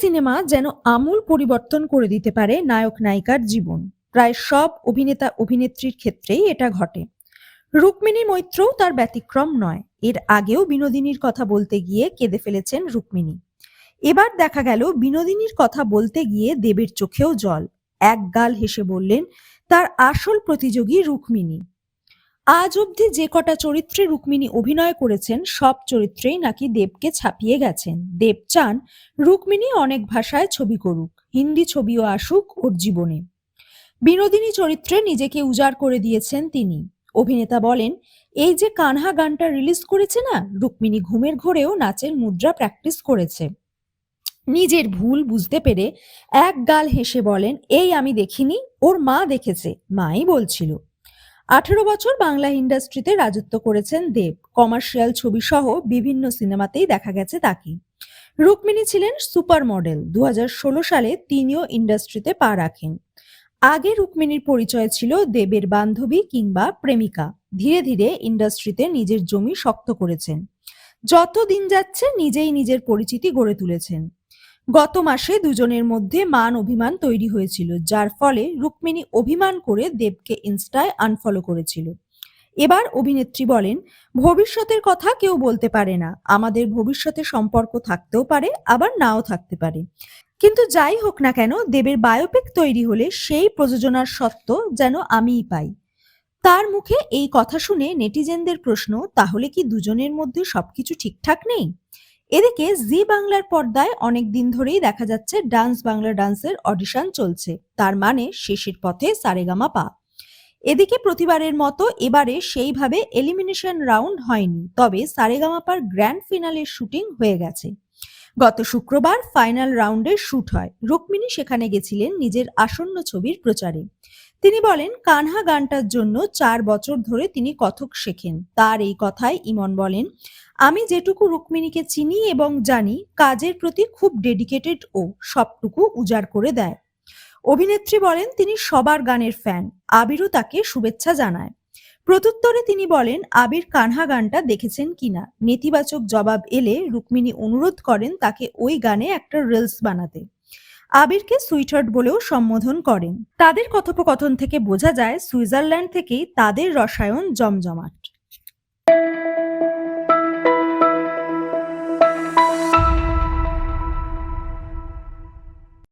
Cinema যেন আমূল পরিবর্তন করে দিতে পারে নায়ক নায়িকার জীবন। প্রায় সব অভিনেতা অভিনেত্রীর ক্ষেত্রেই এটা ঘটে। রুক্মিণী মৈত্রও তার ব্যতিক্রম নয়। এর আগেও বিনোদিনীর কথা বলতে গিয়ে কেঁদে ফেলেছেন রুক্মিণী। এবার দেখা গেল বিনোদিনীর কথা বলতে গিয়ে দেবের চোখেও জল। এক গাল হেসে বললেন, তার আসল প্রতিযোগী রুক্মিণী। আজ অবধি যে কটা চরিত্রে রুক্মিণী অভিনয় করেছেন, সব চরিত্রেই নাকি দেবকে ছাপিয়ে গেছেন। দেব চান রুক্মিণী অনেক ভাষায় ছবি করুক, হিন্দি ছবিও আসুক ওর জীবনে। বিনোদিনী চরিত্রে নিজেকে উজাড় করে দিয়েছেন তিনি। অভিনেতা বলেন, এই যে কানহা গানটা রিলিজ করেছে না, রুক্মিণী ঘুমের ঘোরেও নাচের মুদ্রা প্র্যাকটিস করেছে। নিজের ভুল বুঝতে পেরে এক গাল হেসে বলেন, এই আমি দেখিনি, ওর মা দেখেছে, মাই বলছিল। আঠেরো বছর বাংলা ইন্ডাস্ট্রিতে রাজত্ব করেছেন দেব। কমার্শিয়াল ছবি সহ বিভিন্ন সিনেমাতেই দেখা গেছে তাকে। রুক্মিণী ছিলেন সুপার মডেল দু হাজার ষোলো সালে তিনিও ইন্ডাস্ট্রিতে পা রাখেন। আগে রুক্মিণীর পরিচয় ছিল দেবের বান্ধবী কিংবা প্রেমিকা। ধীরে ধীরে ইন্ডাস্ট্রিতে নিজের জমি শক্ত করেছেন। যত দিন যাচ্ছে নিজেই নিজের পরিচিতি গড়ে তুলেছেন। গত মাসে দুজনের মধ্যে মান অভিমান তৈরি হয়েছিল, যার ফলে রুক্মিণী অভিমান করে দেবকে ইনস্টায় আনফলো করেছিল। এবার অভিনেত্রী বলেন, ভবিষ্যতের কথা কেউ বলতে পারে না। আমাদের ভবিষ্যতে সম্পর্ক থাকতেও পারে, আবার নাও থাকতে পারে। কিন্তু যাই হোক না কেন, দেবের বায়োপিক তৈরি হলে সেই প্রযোজনার সত্ত্ব যেন আমিই পাই। তার মুখে এই কথা শুনে নেটিজেনদের প্রশ্ন, তাহলে কি দুজনের মধ্যে সবকিছু ঠিকঠাক নেই? এদিকে জি বাংলার পর্দায় অনেক দিন ধরেই দেখা যাচ্ছে ডান্স বাংলা ডান্সের অডিশন চলছে। তার মানে শেষের পথে সারেগামা পা। এদিকে প্রতিবারের মতো এবারে সেইভাবে এলিমিনেশন রাউন্ড হয়নি, তবে সারেগামাপার গ্র্যান্ড ফিনালের শুটিং হয়ে গেছে। গত শুক্রবার ফাইনাল রাউন্ডের শুট হয়। রুক্মিণী সেখানে গেছিলেন নিজের আসন্ন ছবির প্রচারে। তিনি বলেন, কানহা গানটার জন্য চার বছর ধরে তিনি কথক শেখেন। তার এই কথায় ইমন বলেন, আমি যেটুকু রুক্মিণীকে চিনি এবং জানি, কাজের প্রতি খুব ডেডিকেটেড ও সবটুকু উজাড় করে দেয়। অভিনেত্রী বলেন, তিনি সবার গানের ফ্যান আবিরও তাকে শুভেচ্ছা জানায়। প্রত্যুত্তরে তিনি বলেন, আবির কানহা গানটা দেখেছেন কিনা নেতিবাচক জবাব এলে রুক্মিণী অনুরোধ করেন তাকে ওই গানে একটা রিলস বানাতে। আবিরকে সুইটহার্ট বলেও সম্বোধন করেন। তাদের কথোপকথন থেকে বোঝা যায়, সুইজারল্যান্ড থেকেই তাদের রসায়ন জমজমাট।